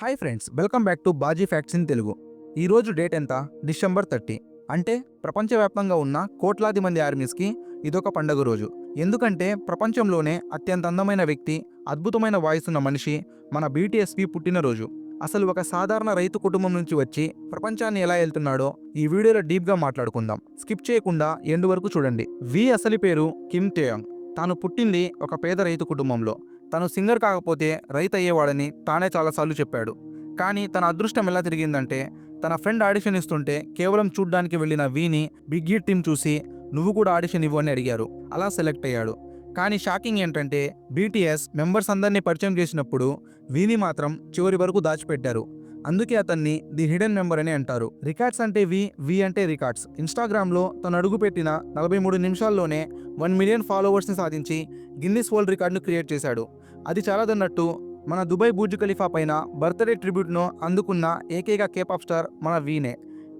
Hi friends welcome back to Baji facts in Telugu ఈరోజు date ఎంత? December thirty అంటే ప్రపంచవ్యాప్తంగా ఉన్న కోట్లాది మంది ఆర్మీస్కి ఇదొక పండగ రోజు. ఎందుకంటే ప్రపంచంలోనే అత్యంత అందమైన వ్యక్తి అద్భుతమైన వాయిస్ ఉన్న మనిషి మన బీటీఎస్పీ పుట్టినరోజు అసలు ఒక సాధారణ రైతు కుటుంబం నుంచి వచ్చి ప్రపంచాన్ని ఎలా వెళ్తున్నాడో ఈ వీడియోలో డీప్గా మాట్లాడుకుందాం. స్కిప్ చేయకుండా ఎండు వరకు చూడండి. వి అసలు పేరు కిమ్ తేయాంగ్ తాను పుట్టింది ఒక పేద రైతు కుటుంబంలో. తను సింగర్ కాకపోతే రైతు అయ్యేవాడని తానే చాలాసార్లు చెప్పాడు. కానీ తన అదృష్టం ఎలా తిరిగిందంటే తన ఫ్రెండ్ ఆడిషన్ ఇస్తుంటే కేవలం చూడ్డానికి వెళ్ళిన వీని బిగ్ హిట్ టీం చూసి నువ్వు కూడా ఆడిషన్ ఇవ్వు అని అడిగారు. అలా సెలెక్ట్ అయ్యాడు. కానీ షాకింగ్ ఏంటంటే బీటీఎస్ మెంబర్స్ అందరినీ పరిచయం చేసినప్పుడు వీని మాత్రం చివరి వరకు దాచిపెట్టారు. అందుకే అతన్ని ది హిడెన్ మెంబర్ అని అంటారు. రికార్డ్స్ అంటే వి వి అంటే రికార్డ్స్. ఇన్స్టాగ్రామ్లో తను అడుగుపెట్టిన నలభై మూడు నిమిషాల్లోనే వన్ మిలియన్ ఫాలోవర్స్ని సాధించి గిన్నిస్ వరల్డ్ రికార్డును క్రియేట్ చేశాడు. అది చాలాదన్నట్టు మన దుబాయ్ బుర్జ్ ఖలీఫా పైన బర్త్డే ట్రిబ్యూట్ను అందుకున్న ఏకైక కేపాప్ స్టార్ మన వీనే.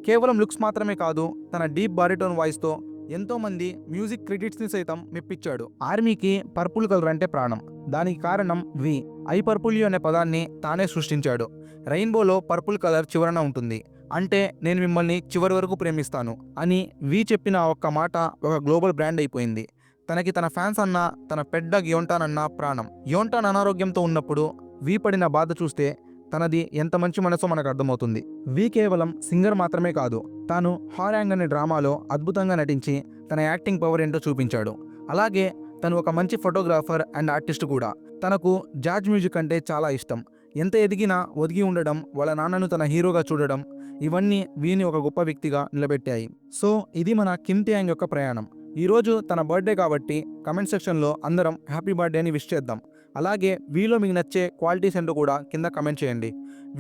కేవలం లుక్స్ మాత్రమే కాదు తన డీప్ బారిటోన్ వాయిస్తో ఎంతోమంది మ్యూజిక్ క్రెడిట్స్ని సైతం మెప్పించాడు. ఆర్మీకి పర్పుల్ కలర్ అంటే ప్రాణం. దానికి కారణం వి. ఐ పర్పుల్యూ అనే పదాన్ని తానే సృష్టించాడు. రెయిన్బోలో పర్పుల్ కలర్ చివరన ఉంటుంది. అంటే నేను మిమ్మల్ని చివరి వరకు ప్రేమిస్తాను అని వి చెప్పిన ఒక్క మాట ఒక గ్లోబల్ బ్రాండ్ అయిపోయింది. తనకి తన ఫ్యాన్స్ అన్న తన పెద్ద యోంటానన్న అన్న ప్రాణం. యోంటాన్ అనారోగ్యంతో ఉన్నప్పుడు వీ పడిన బాధ చూస్తే తనది ఎంత మంచి మనసో మనకు అర్థమవుతుంది. వి కేవలం సింగర్ మాత్రమే కాదు తాను హారాంగ్ అనే డ్రామాలో అద్భుతంగా నటించి తన యాక్టింగ్ పవర్ ఏంటో చూపించాడు. అలాగే తను ఒక మంచి ఫోటోగ్రాఫర్ అండ్ ఆర్టిస్ట్ కూడా. తనకు జాజ్ మ్యూజిక్ అంటే చాలా ఇష్టం. ఎంత ఎదిగినా ఒదిగి ఉండడం వాళ్ళ నాన్నను తన హీరోగా చూడడం ఇవన్నీ వీని ఒక గొప్ప వ్యక్తిగా నిలబెట్టాయి. సో ఇది మన కిమ్ ట్యాంగ్ యొక్క ప్రయాణం. ఈరోజు తన బర్త్డే కాబట్టి కమెంట్ సెక్షన్లో అందరం హ్యాపీ బర్త్డే అని విష్ చేద్దాం. అలాగే వీలో మీకు నచ్చే క్వాలిటీస్ ఏంటో కూడా కింద కమెంట్ చేయండి.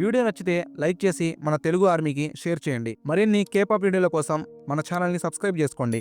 వీడియో నచ్చితే లైక్ చేసి మన తెలుగు ఆర్మీకి షేర్ చేయండి. మరిన్ని కేపాప్ వీడియోల కోసం మన ఛానల్ని సబ్స్క్రైబ్ చేసుకోండి.